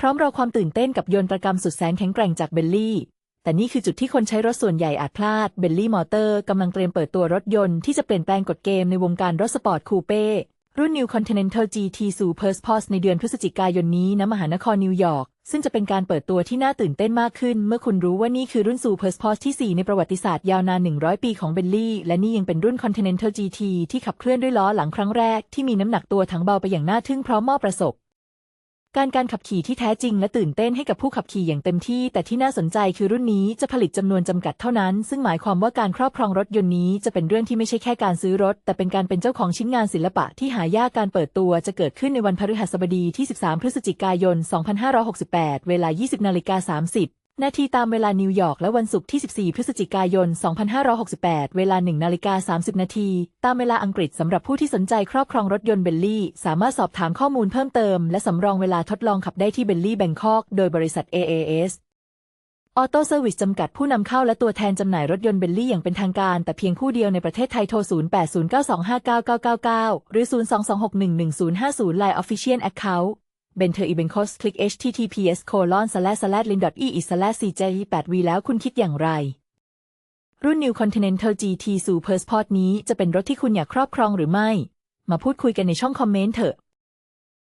พร้อมรอความตื่นเต้นกับยนตรกรรมสุดแสนแข็งแกร่งจากเบลลี่ แต่นี่คือจุดที่คนใช้รถส่วนใหญ่อาจพลาด เบลลี่มอเตอร์กำลังเตรียมเปิดตัวรถยนต์ที่จะเปลี่ยนแปลงกฎเกมในวงการรถสปอร์ตคูเป้รุ่น New Continental GT สู่ p e r s p o s ในเดือนพฤศจิกายนนี้ณมหานครนิวยอร์ก ซึ่งจะเป็นการเปิดตัวที่น่าตื่นเต้นมากขึ้น เมื่อคุณรู้ว่านี่คือรุ่นสู่ p e r s p o s ที่ 4 ในประวัติศาสตร์ยาวนาน 100 ปีของเบลลี่ และนี่ยังเป็นรุ่น Continental GT ที่ขับเคลื่อนด้วยล้อหลังครั้งแรกที่มีน้ำหนักตัวถังเบาไปอย่างน่าทึ่งพร้อมมอบประสบ การการขับขี่ที่แท้จริงและตื่นเต้นให้กับผู้ขับขี่อย่างเต็มที่ แต่ที่น่าสนใจคือรุ่นนี้จะผลิตจำนวนจำกัดเท่านั้น ซึ่งหมายความว่าการครอบครองรถยนต์นี้จะเป็นเรื่องที่ไม่ใช่แค่การซื้อรถ แต่เป็นการเป็นเจ้าของชิ้นงานศิลปะที่หายากการเปิดตัวจะเกิดขึ้นในวันพฤหัสบดีที่ 13 พฤศจิกายน 2568 เวลา 20นาฬิกา30 นาทีตามเวลานิวยอร์กและวันศุกร์ที่ 14 พฤศจิกายน 2568 เวลา 1 นาฬิกา 30 นาที ตามเวลาอังกฤษสำหรับผู้ที่สนใจครอบครองรถยนต์เบลลี่ สามารถสอบถามข้อมูลเพิ่มเติม และสำรองเวลาทดลองขับได้ที่เบลลี่แบงคอกโดยบริษัท AAS ออโต้เซอร์วิสจำกัดผู้นำเข้าและตัวแทนจำหน่ายรถยนต์เบลลี่อย่างเป็นทางการ แต่เพียงผู้เดียวในประเทศไทยโทร 0809259999 หรือ 022611050 Line Official Account เบนเทอร์อีเบนคอสคลิก https colon slash lin e i slash c j 8 v แล้วคุณคิดอย่างไร รุ่น New Continental GT Super Sport นี้จะเป็นรถที่คุณอยากครอบครองหรือไม่ มาพูดคุยกันในช่องคอมเมนต์เถอะ